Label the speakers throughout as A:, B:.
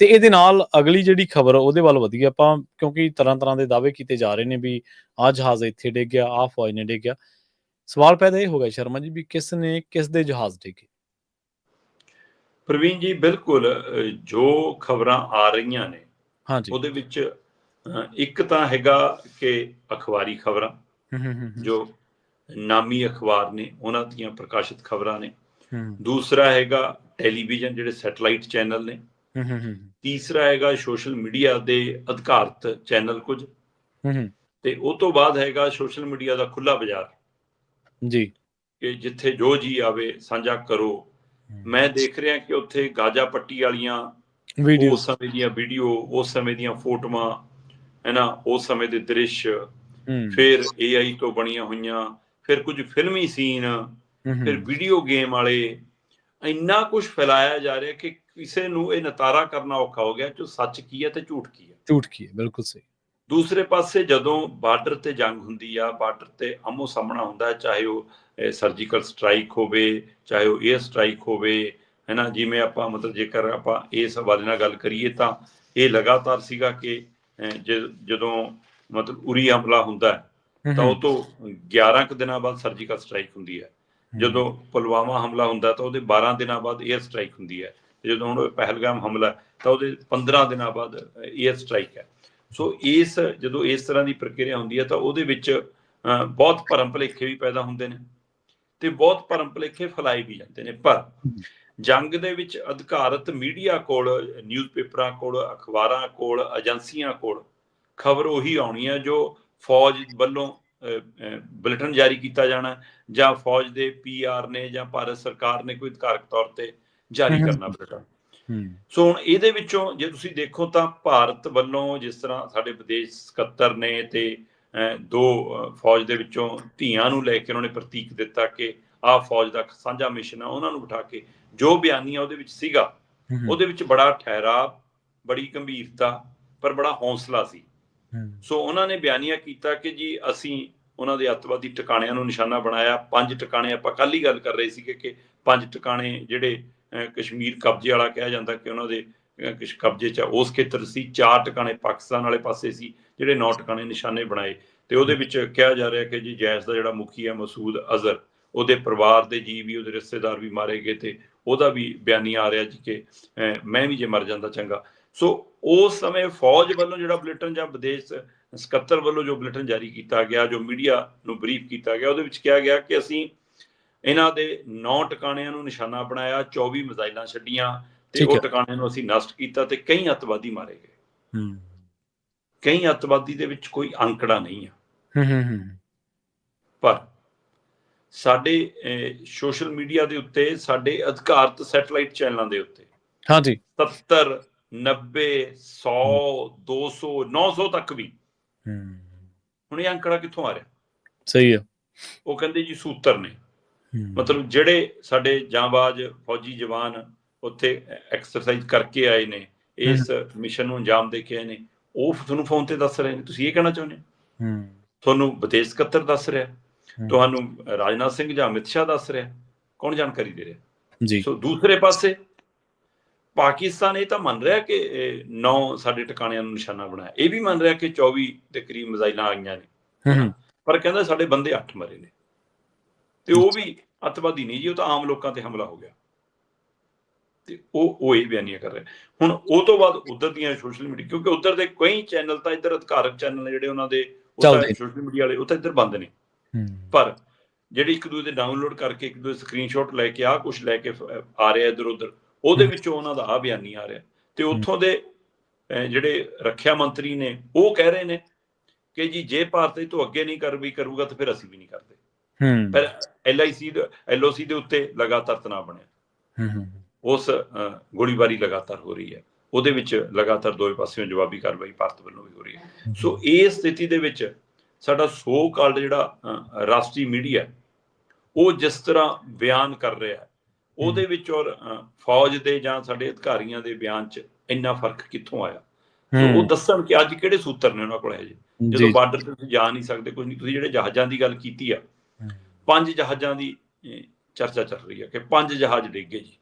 A: ਤੇ ਇਹਦੇ ਨਾਲ ਅਗਲੀ ਜਿਹੜੀ ਖਬਰ ਉਹਦੇ ਵੱਲ ਵਧੀਏ ਆਪਾਂ ਕਿਉਂਕਿ ਤਰ੍ਹਾਂ ਤਰ੍ਹਾਂ ਦੇ ਦਾਅਵੇ ਕੀਤੇ ਜਾ ਰਹੇ ਨੇ ਵੀ ਆਹ ਜਹਾਜ਼ ਇੱਥੇ ਡਿੱਗ ਗਿਆ ਆਹ ਫੌਜ ਨੇ ਡਿੱਗ ਗਿਆ। ਸਵਾਲ ਪੈਦਾ ਇਹ ਹੋ ਗਿਆ ਸ਼ਰਮਾ ਜੀ ਵੀ ਕਿਸ ਨੇ ਕਿਸ ਦੇ ਜਹਾਜ਼ ਡਿੱਗੇ?
B: ਪ੍ਰਵੀਨ ਜੀ ਬਿਲਕੁਲ ਜੋ ਖਬਰਾਂ ਆ ਰਹੀਆਂ ਨੇ
A: ਹਾਂਜੀ
B: ਉਹਦੇ ਵਿੱਚ ਇੱਕ ਤਾਂ ਹੈਗਾ ਕਿ ਅਖਬਾਰੀ ਖਬਰਾਂ ਜੋ ਨਾਮੀ ਅਖਬਾਰ ਨੇ ਉਹਨਾਂ ਦੀਆਂ ਪ੍ਰਕਾਸ਼ਿਤ ਖਬਰਾਂ ਨੇ। ਦੂਸਰਾ ਹੈਗਾ ਟੈਲੀਵਿਜ਼ਨ ਜਿਹੜੇ ਸੈਟਲਾਈਟ ਚੈਨਲ ਨੇ। ਤੀਸਰਾ ਹੈਗਾ ਸੋਸ਼ਲ ਮੀਡੀਆ ਦੇ ਅਧਿਕਾਰਤ ਚੈਨਲ ਕੁਝ।
A: ਹੂੰ
B: ਤੇ ਉਹ ਤੋਂ ਬਾਅਦ ਹੈਗਾ ਸੋਸ਼ਲ ਮੀਡੀਆ ਦਾ ਖੁੱਲਾ ਬਾਜ਼ਾਰ।
A: ਜੀ।
B: ਕਿ ਜਿੱਥੇ ਜੋ ਜੀ ਆਵੇ ਸਾਂਝਾ ਕਰੋ। ਮੈਂ ਦੇਖ ਰਿਹਾ ਕਿ ਉੱਥੇ ਗਾਜਾ ਪੱਟੀ ਵਾਲੀਆਂ
A: ਵੀਡੀਓ।
B: ਉਸ ਸਮੇਂ ਦੀਆਂ ਵੀਡੀਓ ਉਸ ਸਮੇਂ ਦੀਆਂ ਫੋਟੋਆਂ ਹੈ ਨਾ ਉਸ ਸਮੇਂ ਦੇ ਦ੍ਰਿਸ਼। ਫਿਰ AI ਤੋਂ ਬਣੀਆਂ ਹੋਈਆਂ ਫਿਰ ਕੁਝ ਫਿਲਮੀ ਸੀਨ ਫਿਰ ਵੀਡੀਓ ਗੇਮ ਵਾਲੇ। ਇੰਨਾ ਕੁਝ ਫੈਲਾਇਆ ਜਾ ਰਿਹਾ ਕਿ ਕਿਸੇ ਨੂੰ ਇਹ ਨਤਾਰਾ ਕਰਨਾ ਔਖਾ ਹੋ ਗਿਆ ਕਿ ਸੱਚ ਕੀ ਹੈ ਤੇ ਝੂਠ ਕੀ ਹੈ।
A: ਝੂਠ ਕੀ ਹੈ ਬਿਲਕੁਲ ਸਹੀ।
B: ਦੂਸਰੇ ਪਾਸੇ ਜਦੋਂ ਬਾਰਡਰ ਤੇ ਜੰਗ ਹੁੰਦੀ ਆ ਬਾਰਡਰ ਤੇ ਆਮੋ ਸਾਹਮਣਾ ਹੁੰਦਾ ਚਾਹੇ ਉਹ ਸਰਜੀਕਲ ਸਟ੍ਰਾਈਕ ਹੋਵੇ ਚਾਹੇ ਉਹ 에ਅਰ ਸਟ੍ਰਾਈਕ ਹੋਵੇ ਹੈ ਨਾ ਜਿਵੇਂ ਆਪਾਂ ਮਤਲਬ ਜੇਕਰ ਆਪਾਂ ਇਸ ਹਵਾਲੇ ਨਾਲ ਗੱਲ ਕਰੀਏ ਤਾਂ ਇਹ ਲਗਾਤਾਰ ਸੀਗਾ ਕਿ ਜਦੋਂ ਮਤਲਬ ਉਰੀ ਹਮਲਾ ਹੁੰਦਾ ਤਾਂ ਉਹ ਤੋਂ 11 ਕੁ ਦਿਨਾਂ ਬਾਅਦ ਸਰਜੀਕਲ ਸਟ੍ਰਾਈਕ ਹੁੰਦੀ ਹੈ। ਜਦੋਂ ਪੁਲਵਾਮਾ ਹਮਲਾ ਹੁੰਦਾ ਤਾਂ ਉਹਦੇ 12 ਦਿਨਾਂ ਬਾਅਦ 에ਅਰ ਸਟ੍ਰਾਈਕ ਹੁੰਦੀ ਹੈ। ਜਦੋਂ ਹੁਣ ਪਹਿਲਗਾਮ ਹਮਲਾ ਤਾਂ ਉਹਦੇ 15 ਦਿਨਾਂ ਬਾਅਦ 에ਅਰ ਸਟ੍ਰਾਈਕ ਹੈ। ਸੋ ਇਸ, ਜਦੋਂ ਇਸ ਤਰ੍ਹਾਂ ਦੀ ਪ੍ਰਕਿਰਿਆ ਹੁੰਦੀ ਹੈ, ਤਾਂ ਉਹਦੇ ਵਿੱਚ ਬਹੁਤ ਭਰਮ ਭੁਲੇਖੇ ਵੀ ਪੈਦਾ ਹੁੰਦੇ ਨੇ ਤੇ ਬਹੁਤ ਭਰਮ ਭੁਲੇਖੇ ਫੈਲਾਏ ਵੀ ਜਾਂਦੇ ਨੇ। ਪਰ ਜੰਗ ਦੇ ਵਿੱਚ ਅਧਿਕਾਰਤ ਮੀਡੀਆ ਕੋਲ, ਨਿਊਜ਼ਪੇਪਰਾਂ ਕੋਲ, ਅਖਬਾਰਾਂ ਕੋਲ, ਏਜੰਸੀਆਂ ਕੋਲ ਖਬਰ ਉਹੀ ਆਉਣੀ ਹੈ ਜੋ ਫੌਜ ਵੱਲੋਂ ਬੁਲੇਟਿਨ ਜਾਰੀ ਕੀਤਾ ਜਾਣਾ ਜਾਂ ਫੌਜ ਦੇ ਪੀਆਰ ਨੇ ਜਾਂ ਭਾਰਤ ਸਰਕਾਰ ਨੇ ਕੋਈ ਅਧਿਕਾਰਕ ਤੌਰ ਤੇ ਜਾਰੀ। ਕਰਨਾ
A: ਹੂੰ
B: ਸੋ ਹੁਣ ਇਹਦੇ ਵਿੱਚੋਂ ਜੇ ਤੁਸੀਂ ਦੇਖੋ ਤਾਂ ਭਾਰਤ ਵੱਲੋਂ ਜਿਸ ਤਰ੍ਹਾਂ ਸਾਡੇ ਵਿਦੇਸ਼ ਸਕੱਤਰ ਨੇ ਤੇ ਦੋ ਫੌਜ ਦੇ ਵਿੱਚੋਂ ਧੀਆਂ ਨੂੰ ਲੈ ਕੇ ਉਹਨਾਂ ਨੇ ਪ੍ਰਤੀਕ ਦਿੱਤਾ ਕਿ ਆਹ ਫੌਜ ਦਾ ਸਾਂਝਾ ਮਿਸ਼ਨ ਆ ਉਹਨਾਂ ਨੂੰ ਬਿਠਾ ਕੇ ਜੋ ਬਿਆਨੀਆਂ ਉਹਦੇ ਵਿੱਚ ਸੀਗਾ ਉਹਦੇ ਵਿੱਚ ਬੜਾ ਠਹਿਰਾਵ ਬੜੀ ਗੰਭੀਰਤਾ ਪਰ ਬੜਾ ਹੌਸਲਾ ਸੀ। ਸੋ ਉਹਨਾਂ ਨੇ ਬਿਆਨੀਆ ਕੀਤਾ ਕਿ ਜੀ ਅਸੀਂ ਉਹਨਾਂ ਦੇ ਅੱਤਵਾਦੀ ਟਿਕਾਣਿਆਂ ਨੂੰ ਨਿਸ਼ਾਨਾ ਬਣਾਇਆ ਪੰਜ ਟਿਕਾਣੇ ਆਪਾਂ ਕੱਲ ਹੀ ਗੱਲ ਕਰ ਰਹੇ ਸੀਗੇ ਕਿ ਪੰਜ ਟਿਕਾਣੇ ਜਿਹੜੇ ਕਸ਼ਮੀਰ ਕਬਜ਼ੇ ਵਾਲਾ ਕਿਹਾ ਜਾਂਦਾ ਕਿ ਉਹਨਾਂ ਦੇ ਕਿਸ਼ ਕਬਜ਼ੇ 'ਚ ਉਸ ਖੇਤਰ ਸੀ, ਚਾਰ ਟਿਕਾਣੇ ਪਾਕਿਸਤਾਨ ਵਾਲੇ ਪਾਸੇ ਸੀ, ਜਿਹੜੇ ਨੌ ਟਿਕਾਣੇ ਨਿਸ਼ਾਨੇ ਬਣਾਏ। ਤੇ ਉਹਦੇ ਵਿੱਚ ਕਿਹਾ ਜਾ ਰਿਹਾ ਕਿ ਜੀ ਜੈਸ਼ ਦਾ ਜਿਹੜਾ ਮੁਖੀ ਹੈ ਮਸੂਦ ਅਜ਼ਹਰ, ਉਹਦੇ ਪਰਿਵਾਰ ਦੇ ਜੀ ਵੀ, ਉਹਦੇ ਰਿਸ਼ਤੇਦਾਰ ਵੀ ਮਾਰੇ ਗਏ ਤੇ ਉਹਦਾ ਵੀ ਬਿਆਨੀ ਆ ਰਿਹਾ ਜੀ ਕਿ ਮੈਂ ਵੀ ਜੇ ਮਰ ਜਾਂਦਾ ਚੰਗਾ। ਸੋ ਉਸ ਸਮੇਂ ਫੌਜ ਵੱਲੋਂ ਜਿਹੜਾ ਬੁਲੇਟਿਨ ਜਾਂ ਵਿਦੇਸ਼ ਸਕੱਤਰ ਵੱਲੋਂ ਜੋ ਬੁਲੇਟਿਨ ਜਾਰੀ ਕੀਤਾ ਗਿਆ, ਜੋ ਮੀਡੀਆ ਨੂੰ ਬਰੀਫ ਕੀਤਾ ਗਿਆ, ਉਹਦੇ ਵਿੱਚ ਕਿਹਾ ਗਿਆ ਕਿ ਅਸੀਂ ਇਹਨਾਂ ਦੇ 9 ਟਿਕਾਣਿਆਂ ਨੂੰ ਨਿਸ਼ਾਨਾ ਬਣਾਇਆ 24 ਮਿਜ਼ਾਈਲਾਂ ਛੱਡੀਆਂ ਤੇ ਉਹ। ਟਿਕਾਣਿਆਂ ਨੂੰ ਅਸੀਂ ਨਸ਼ਟ ਕੀਤਾ ਤੇ ਕਈ ਅੱਤਵਾਦੀ ਮਾਰੇ ਗਏ।
A: ਹੂੰ।
B: ਕਈ ਅੱਤਵਾਦੀ ਦੇ ਵਿੱਚ ਕੋਈ ਅੰਕੜਾ ਨਹੀਂ ਆ।
A: ਹੂੰ ਹੂੰ ਹੂੰ।
B: ਪਰ ਸਾਡੇ ਸੋਸ਼ਲ ਮੀਡੀਆ ਦੇ ਉੱਤੇ ਸਾਡੇ ਅਧਿਕਾਰਤ ਸੈਟਲਾਈਟ ਚੈਨਲਾਂ ਦੇ ਉੱਤੇ
A: ਹਾਂਜੀ
B: 70 90 100 200 900 ਤੱਕ ਵੀ।
A: ਹੂੰ।
B: ਹੁਣ ਇਹ ਅੰਕੜਾ ਕਿੱਥੋਂ ਆ ਰਿਹਾ?
A: ਸਹੀ ਹੈ
B: ਉਹ ਕਹਿੰਦੇ ਜੀ ਸੂਤਰ ਨੇ।
A: ਹੂੰ
B: ਮਤਲਬ ਜਿਹੜੇ ਸਾਡੇ ਜਾਂਬਾਜ਼ ਫੌਜੀ ਜਵਾਨ ਉੱਥੇ ਐਕਸਰਸਾਈਜ਼ ਕਰਕੇ ਆਏ ਨੇ ਇਸ ਮਿਸ਼ਨ ਨੂੰ ਅੰਜਾਮ ਦੇ ਕੇ ਆਏ ਨੇ ਉਹ ਤੁਹਾਨੂੰ ਫੋਨ ਤੇ ਦੱਸ ਰਹੇ ਨੇ। ਤੁਸੀਂ ਇਹ ਕਹਿਣਾ ਚਾਹੁੰਦੇ ਹੋ?
A: ਹੂੰ।
B: ਤੁਹਾਨੂੰ ਵਿਦੇਸ਼ ਸਕੱਤਰ ਦੱਸ ਰਿਹਾ। ਤੁਹਾਨੂੰ ਰਾਜਨਾਥ ਸਿੰਘ ਜਾਂ ਅਮਿਤ ਸ਼ਾਹ ਦੱਸ ਰਿਹਾ? ਕੌਣ ਜਾਣਕਾਰੀ ਦੇ ਰਿਹਾ?
A: ਜੀ।
B: ਸੋ ਦੂਸਰੇ ਪਾਸੇ ਪਾਕਿਸਤਾਨ ਇਹ ਤਾਂ ਮੰਨ ਰਿਹਾ ਕਿ ਨੌ ਸਾਡੇ ਟਿਕਾਣਿਆਂ ਨੂੰ ਨਿਸ਼ਾਨਾ ਬਣਾਇਆ। ਇਹ ਵੀ ਮੰਨ ਰਿਹਾ ਕਿ 24 ਦੇ ਕਰੀਬ ਮਿਜ਼ਾਈਲਾਂ ਆਈਆਂ ਨੇ। ਪਰ ਕਹਿੰਦਾ ਸਾਡੇ ਬੰਦੇ 8 ਮਰੇ ਨੇ। ਤੇ ਉਹ ਵੀ ਅੱਤਵਾਦੀ ਨਹੀਂ ਜੀ ਉਹ ਤਾਂ ਆਮ ਲੋਕਾਂ ਤੇ ਹਮਲਾ ਹੋ ਗਿਆ। ਤੇ ਉਹ ਉਹ ਇਹ ਬਿਆਨੀਆਂ ਕਰ ਰਿਹਾ। ਹੁਣ ਉਹ ਤੋਂ ਬਾਅਦ ਉਧਰ ਦੀਆਂ ਸੋਸ਼ਲ ਮੀਡੀਆ ਕਿਉਂਕਿ ਉਧਰ ਦੇ ਕਈ ਚੈਨਲ ਤਾਂ ਇੱਧਰ ਅਧਿਕਾਰਕ ਚੈਨਲ ਨੇ ਜਿਹੜੇ ਉਹਨਾਂ ਦੇ
A: ਚੱਲਦੇ।
B: ਸੋਸ਼ਲ ਮੀਡੀਆ ਵਾਲੇ ਉਹ ਤਾਂ ਇੱਧਰ ਬੰਦ ਨੇ। ਪਰ ਜਿਹੜੇ ਇੱਕ ਦੂਜੇ ਦੇ ਡਾਊਨਲੋਡ ਕਰਕੇ ਇੱਕ ਦੂਜੇ ਸਕਰੀਨਸ਼ਾਟ ਲੈ ਕੇ ਆਹ ਕੁਝ ਲੈ ਕੇ ਆ ਰਿਹਾ ਇੱਧਰ ਉੱਧਰ ਉਹਦੇ। ਵਿੱਚੋਂ ਉਹਨਾਂ ਦਾ ਆ ਬਿਆਨੀ ਆ ਰਿਹਾ। ਤੇ ਉੱਥੋਂ ਦੇ ਜਿਹੜੇ ਰੱਖਿਆ ਮੰਤਰੀ ਨੇ ਉਹ ਕਹਿ ਰਹੇ ਨੇ ਕਿ ਜੀ ਜੇ ਭਾਰਤ ਇਹ ਤੋਂ ਅੱਗੇ ਨਹੀਂ ਕਰ ਵੀ ਕਰੂਗਾ ਤਾਂ ਫਿਰ ਅਸੀਂ ਵੀ ਨਹੀਂ ਕਰਦੇ।
A: ਹੂੰ।
B: ਪਰ ਐਲਆਈਸੀ ਐਲਓਸੀ ਦੇ ਉੱਤੇ ਲਗਾਤਾਰ ਤਣਾਅ ਬਣਿਆ।
A: ਹੂੰ ਹੂੰ
B: ਉਸ ਗੋਲੀਬਾਰੀ ਲਗਾਤਾਰ ਹੋ ਰਹੀ ਹੈ। ਉਹਦੇ ਵਿੱਚ ਲਗਾਤਾਰ ਦੋਵੇਂ ਪਾਸਿਓਂ ਜਵਾਬੀ ਕਾਰਵਾਈ ਭਾਰਤ ਵੱਲੋਂ ਵੀ ਹੋ ਰਹੀ ਹੈ। ਸੋ ਇਸ ਸਥਿਤੀ ਦੇ ਵਿੱਚ ਸਾਡਾ ਸੋ ਕਾਲਡ ਜਿਹੜਾ ਰਾਸ਼ਟਰੀ ਮੀਡੀਆ ਉਹ ਜਿਸ ਤਰ੍ਹਾਂ ਬਿਆਨ ਕਰ ਰਿਹਾ ਹੈ ਉਹਦੇ ਵਿੱਚ ਔਰ ਫੌਜ ਦੇ ਜਾਂ ਸਾਡੇ ਅਧਿਕਾਰੀਆਂ ਦੇ ਬਿਆਨ 'ਚ ਇੰਨਾ ਫ਼ਰਕ ਕਿੱਥੋਂ ਆਇਆ? ਉਹ ਦੱਸਣ ਕਿ ਅੱਜ ਕਿਹੜੇ ਸੂਤਰ ਨੇ ਉਹਨਾਂ ਕੋਲ ਹੈ ਜੀ ਜਦੋਂ ਬਾਰਡਰ ਤੇ ਜਾ ਨਹੀਂ ਸਕਦੇ ਕੁਝ ਨਹੀਂ ਤੁਸੀਂ ਜਿਹੜੇ ਜਹਾਜ਼ਾਂ ਦੀ ਗੱਲ ਕੀਤੀ ਆ। ਪੰਜ ਜਹਾਜ਼ਾਂ ਦੀ ਚਰਚਾ ਚੱਲ ਰਹੀ ਹੈ ਕਿ ਪੰਜ ਜਹਾਜ਼ ਡਿੱਗੇ ਜੀ।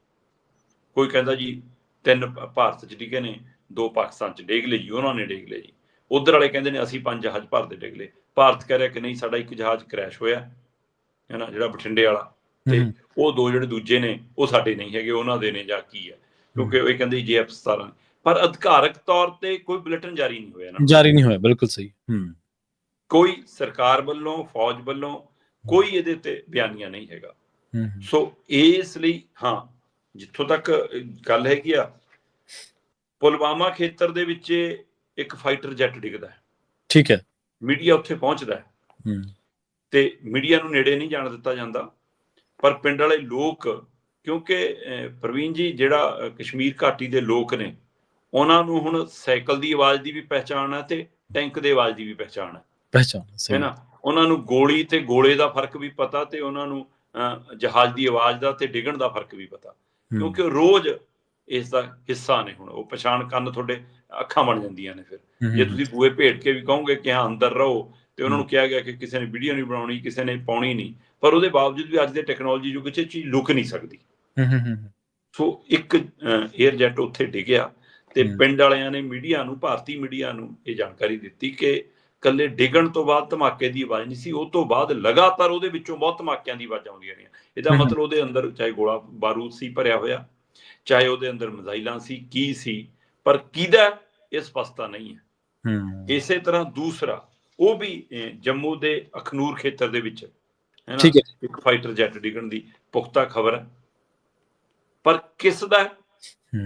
B: ਕੋਈ ਕਹਿੰਦਾ ਜੀ ਤਿੰਨ ਭਾਰਤ 'ਚ ਡਿੱਗੇ ਨੇ ਦੋ ਪਾਕਿਸਤਾਨ 'ਚ ਡਿੱਗ ਲਏ ਜੀ ਉਹਨਾਂ ਨੇ ਡਿੱਗ ਲਏ ਜੀ। ਉਧਰ ਵਾਲੇ ਕਹਿੰਦੇ ਨੇ ਅਸੀਂ ਪੰਜ ਜਹਾਜ਼ ਭਾਰਤ ਦੇ ਡਿੱਗ ਲਏ। ਭਾਰਤ ਕਹਿ ਰਿਹਾ ਕਿ ਨਹੀਂ ਸਾਡਾ ਇੱਕ ਜਹਾਜ਼ ਕ੍ਰੈਸ਼ ਹੋਇਆ ਹੈ ਨਾ ਜਿਹੜਾ ਬਠਿੰਡੇ ਵਾਲਾ। ਤੇ ਉਹ ਦੋ ਜਿਹੜੇ ਦੂਜੇ ਨੇ ਉਹ ਸਾਡੇ ਨਹੀਂ ਹੈਗੇ ਉਹਨਾਂ ਦੇ ਨੇ ਜਾਂ ਕੀ ਹੈ। ਕਿਉਂਕਿ ਉਹ ਕਹਿੰਦੇ ਜੀ ਐਫ 17 ਪਰ ਅਧਿਕਾਰਕ ਤੌਰ ਤੇ ਕੋਈ ਬੁਲੇਟਿਨ ਜਾਰੀ ਨਹੀਂ ਹੋਇਆ ਨਾ।
A: ਜਾਰੀ ਨਹੀਂ ਹੋਇਆ ਬਿਲਕੁਲ ਸਹੀ। ਹੂੰ।
B: ਕੋਈ ਸਰਕਾਰ ਵੱਲੋਂ ਫੌਜ ਵੱਲੋਂ ਕੋਈ ਇਹਦੇ ਤੇ ਬਿਆਨੀਆਂ ਨਹੀਂ ਹੈਗਾ। ਸੋ ਇਸ ਲਈ ਹਾਂ ਜਿੱਥੋਂ ਤੱਕ ਗੱਲ ਹੈਗੀ ਆ ਪੁਲਵਾਮਾ ਖੇਤਰ ਦੇ ਵਿੱਚ ਇੱਕ ਫਾਈਟਰ ਜੈਟ ਡਿੱਗਦਾ ਹੈ।
A: ਠੀਕ ਹੈ।
B: ਮੀਡੀਆ ਉੱਥੇ ਪਹੁੰਚਦਾ ਹੈ। ਤੇ ਮੀਡੀਆ ਨੂੰ ਨੇੜੇ ਨਹੀਂ ਜਾਣ ਦਿੱਤਾ ਜਾਂਦਾ। ਪਰ ਪਿੰਡ ਵਾਲੇ ਲੋਕ ਕਿਉਂਕਿ ਪ੍ਰਵੀਨ ਜੀ ਜਿਹੜਾ ਕਸ਼ਮੀਰ ਘਾਟੀ ਦੇ ਲੋਕ ਨੇ ਉਹਨਾਂ ਨੂੰ ਹੁਣ ਸਾਈਕਲ ਦੀ ਆਵਾਜ਼ ਦੀ ਵੀ ਪਹਿਚਾਣ ਹੈ ਤੇ ਟੈਂਕ ਦੇ ਆਵਾਜ਼ ਦੀ ਵੀ ਪਹਿਚਾਣ ਹੈ।
A: ਪਹਿਚਾਨ
B: ਹੈ ਨਾ? ਉਹਨਾਂ ਨੂੰ ਗੋਲੀ ਤੇ ਗੋਲੇ ਦਾ ਫ਼ਰਕ ਵੀ ਪਤਾ ਤੇ ਉਹਨਾਂ ਨੂੰ ਜਹਾਜ਼ ਦੀ ਆਵਾਜ਼ ਦਾ ਤੇ ਡਿੱਗਣ ਦਾ ਫ਼ਰਕ ਵੀ ਪਤਾ। ਕਿਉਂਕਿ ਉਹ ਰੋਜ਼ ਇਸ ਦਾ ਹਿੱਸਾ ਨੇ ਹੁਣ ਉਹ ਪਛਾਣ ਕੰਨ ਤੁਹਾਡੇ ਅੱਖਾਂ ਬਣ ਜਾਂਦੀਆਂ ਨੇ ਫਿਰ। ਜੇ ਤੁਸੀਂ ਬੂਏ ਭੇਟ ਕੇ ਵੀ ਕਹੋਗੇ ਕਿ ਹਾਂ ਅੰਦਰ ਰਹੋ ਤੇ ਉਹਨਾਂ ਨੂੰ ਕਿਹਾ ਗਿਆ ਕਿ ਕਿਸੇ ਨੇ ਵੀਡੀਓ ਨਹੀਂ ਬਣਾਉਣੀ ਕਿਸੇ ਨੇ ਪਾਉਣੀ ਨਹੀਂ। ਪਰ ਉਹਦੇ ਬਾਵਜੂਦ ਵੀ ਅੱਜ ਦੇ ਟੈਕਨੋਲੋਜੀ ਯੁੱਗ 'ਚ ਚੀਜ਼ ਲੁਕ ਨਹੀਂ ਸਕਦੀ। ਸੋ ਇੱਕ 에ਅਰ ਜੈਟ ਉੱਥੇ ਡਿੱਗਿਆ ਤੇ। ਪਿੰਡ ਵਾਲਿਆਂ ਨੇ ਮੀਡੀਆ ਨੂੰ ਭਾਰਤੀ ਮੀਡੀਆ ਨੂੰ ਇਹ ਜਾਣਕਾਰੀ ਦਿੱਤੀ ਕਿ ਕੱਲੇ ਡਿੱਗਣ ਤੋਂ ਬਾਅਦ ਧਮਾਕੇ ਦੀ ਆਵਾਜ਼ ਨਹੀਂ ਸੀ ਉਹ ਤੋਂ ਬਾਅਦ ਲਗਾਤਾਰ ਉਹਦੇ ਵਿੱਚੋਂ ਬਹੁਤ ਧਮਾਕਿਆਂ ਦੀ ਆਵਾਜ਼ਾਂ ਆਉਂਦੀਆਂ ਰਹੀਆਂ। ਇਹਦਾ। ਮਤਲਬ ਉਹਦੇ ਅੰਦਰ ਚਾਹੇ ਗੋਲਾ ਬਾਰੂਦ ਸੀ ਭਰਿਆ ਹੋਇਆ ਚਾਹੇ ਉਹਦੇ ਅੰਦਰ ਮਿਜ਼ਾਈਲਾਂ ਸੀ ਕੀ ਸੀ ਪਰ ਕਿਹਦਾ ਇਹ ਸਪਸ਼ਟਤਾ ਨਹੀਂ ਹੈ।
A: ਹੂੰ,
B: ਇਸੇ ਤਰ੍ਹਾਂ ਦੂਸਰਾ ਉਹ ਵੀ ਜੰਮੂ ਦੇ ਅਖਨੂਰ ਖੇਤਰ ਦੇ ਵਿੱਚ ਹੈ ਨਾ? ਇੱਕ ਫਾਈਟਰ ਜੈਟ ਡਿੱਗਣ ਦੀ ਪੁਖਤਾ ਖਬਰ ਹੈ। ਪਰ ਕਿਸ ਦਾ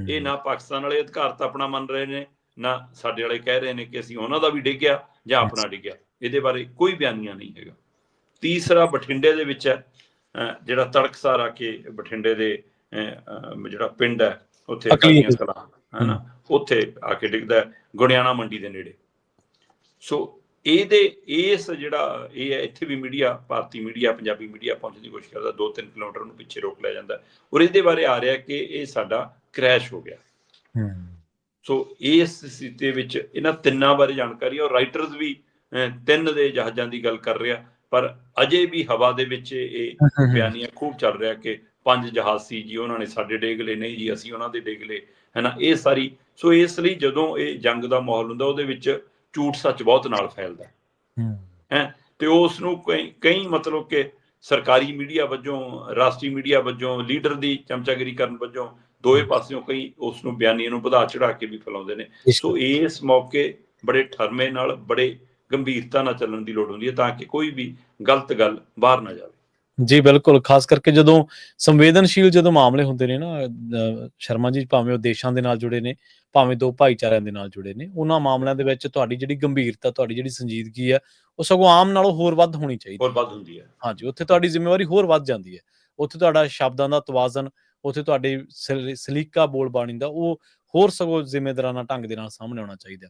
B: ਇਹ ਨਾ ਪਾਕਿਸਤਾਨ ਵਾਲੇ ਅਧਿਕਾਰਤ ਆਪਣਾ ਮੰਨ ਰਹੇ ਨੇ ਨਾ ਸਾਡੇ ਵਾਲੇ ਕਹਿ ਰਹੇ ਨੇ ਕਿ ਅਸੀਂ ਉਹਨਾਂ ਦਾ ਵੀ ਡਿੱਗਿਆ ਜਾਂ ਆਪਣਾ ਡਿੱਗਿਆ। ਇਹਦੇ ਬਾਰੇ ਕੋਈ ਬਿਆਨੀਆਂ ਨਹੀਂ ਹੈਗਾ। ਤੀਸਰਾ ਬਠਿੰਡੇ ਦੇ ਵਿੱਚ ਹੈ ਜਿਹੜਾ ਤੜਕਸਾਰ ਆ ਕੇ ਬਠਿੰਡੇ ਦੇ ਜਿਹੜਾ ਪਿੰਡ ਹੈ ਉੱਥੇ ਕਲਾਂ ਉੱਥੇ ਆ ਕੇ ਡਿੱਗਦਾ ਹੈ, ਗੁੜਿਆਣਾ ਮੰਡੀ ਦੇ ਨੇੜੇ। ਸੋ ਇਹਦੇ ਇਸ ਜਿਹੜਾ ਇਹ ਹੈ ਇੱਥੇ ਵੀ ਮੀਡੀਆ ਭਾਰਤੀ ਮੀਡੀਆ ਪੰਜਾਬੀ ਮੀਡੀਆ ਪਹੁੰਚਣ ਦੀ ਕੋਸ਼ਿਸ਼ ਕਰਦਾ 2-3 ਕਿਲੋਮੀਟਰ ਨੂੰ ਪਿੱਛੇ ਰੋਕ ਲਿਆ ਜਾਂਦਾ। ਔਰ ਇਹਦੇ ਬਾਰੇ ਆ ਰਿਹਾ ਕਿ ਇਹ ਸਾਡਾ ਕ੍ਰੈਸ਼ ਹੋ ਗਿਆ।
A: ਹੂੰ,
B: ਸੋ ਇਸ ਸਥਿਤੀ ਵਿੱਚ ਇਹਨਾਂ ਤਿੰਨਾਂ ਬਾਰੇ ਜਾਣਕਾਰੀ ਔਰ ਰਾਈਟਰਸ ਵੀ ਤਿੰਨ ਦੇ ਜਹਾਜ਼ਾਂ ਦੀ ਗੱਲ ਕਰ ਰਿਹਾ ਪਰ ਅਜੇ ਵੀ ਹਵਾ ਦੇ ਵਿੱਚ ਇਹ ਬਿਆਨੀਆਂ ਖੂਬ ਚੱਲ ਰਿਹਾ ਕਿ ਪੰਜ ਜਹਾਜ਼ ਸੀ ਜੀ ਉਹਨਾਂ ਨੇ ਸਾਡੇ ਡੇਗ ਲਏ ਨਹੀਂ ਜੀ ਅਸੀਂ ਉਹਨਾਂ ਦੇ ਡੇਗ ਲਏ ਹੈਨਾ ਇਹ ਸਾਰੀ। ਸੋ ਇਸ ਲਈ ਜਦੋਂ ਇਹ ਜੰਗ ਦਾ ਮਾਹੌਲ ਹੁੰਦਾ ਉਹਦੇ ਵਿੱਚ ਝੂਠ ਸੱਚ ਬਹੁਤ ਨਾਲ ਫੈਲਦਾ। ਹੈ ਤੇ ਉਸ ਨੂੰ ਕਈ ਕਈ ਮਤਲਬ ਕਿ ਸਰਕਾਰੀ ਮੀਡੀਆ ਵੱਜੋਂ ਰਾਸ਼ਟਰੀ ਮੀਡੀਆ ਵੱਜੋਂ ਲੀਡਰ ਦੀ ਚਮਚਾਗਿਰੀ ਕਰਨ ਵੱਜੋਂ ਦੋਵੇਂ ਪਾਸਿਓਂ ਕਈ ਉਸ ਨੂੰ ਬਿਆਨੀਆਂ ਨੂੰ ਵਧਾ ਚੜਾ ਕੇ ਵੀ ਫੈਲਾਉਂਦੇ ਨੇ। ਸੋ ਇਸ ਮੌਕੇ ਬੜੇ ਠਰਮੇ ਨਾਲ ਬੜੇ ਗੰਭੀਰਤਾ ਨਾਲ ਚੱਲਣ ਦੀ ਲੋੜ ਹੁੰਦੀ ਹੈ ਤਾਂ ਕਿ ਕੋਈ ਵੀ ਗਲਤ ਗੱਲ ਬਾਹਰ ਨਾ ਜਾਵੇ।
A: ਜੀ ਬਿਲਕੁਲ। ਖਾਸ ਕਰਕੇ ਜਦੋਂ ਸੰਵੇਦਨਸ਼ੀਲ ਜਦੋਂ ਮਾਮਲੇ ਹੁੰਦੇ ਨੇ ਨਾ ਸ਼ਰਮਾ ਜੀ ਭਾਵੇਂ ਉਹ ਦੇਸ਼ਾਂ ਦੇ ਨਾਲ ਜੁੜੇ ਨੇ ਭਾਵੇਂ ਦੋ ਭਾਈਚਾਰਿਆਂ ਦੇ ਨਾਲ ਜੁੜੇ ਨੇ ਉਹਨਾਂ ਮਾਮਲਿਆਂ ਦੇ ਵਿੱਚ ਤੁਹਾਡੀ ਜਿਹੜੀ ਗੰਭੀਰਤਾ ਤੁਹਾਡੀ ਜਿਹੜੀ ਸੰਜੀਦਗੀ ਹੈ ਉਹ ਸਗੋਂ ਆਮ ਨਾਲੋਂ ਹੋਰ ਵੱਧ ਹੋਣੀ ਚਾਹੀਦੀ।
B: ਹੋਰ ਵੱਧ ਹੁੰਦੀ ਹੈ।
A: ਹਾਂਜੀ ਉੱਥੇ ਤੁਹਾਡੀ ਜ਼ਿੰਮੇਵਾਰੀ ਹੋਰ ਵੱਧ ਜਾਂਦੀ ਹੈ। ਉੱਥੇ ਤੁਹਾਡਾ ਸ਼ਬਦਾਂ ਦਾ ਤਵਾਜ਼ਨ ਉੱਥੇ ਤੁਹਾਡੀ ਸਲੀ- ਸਲੀਕਾ ਬੋਲ ਬਾਣੀ ਦਾ ਉਹ ਹੋਰ ਸਗੋਂ ਜ਼ਿੰਮੇਦਾਰਾਨਾ ਢੰਗ ਦੇ ਨਾਲ ਸਾਹਮਣੇ ਆਉਣਾ ਚਾਹੀਦਾ।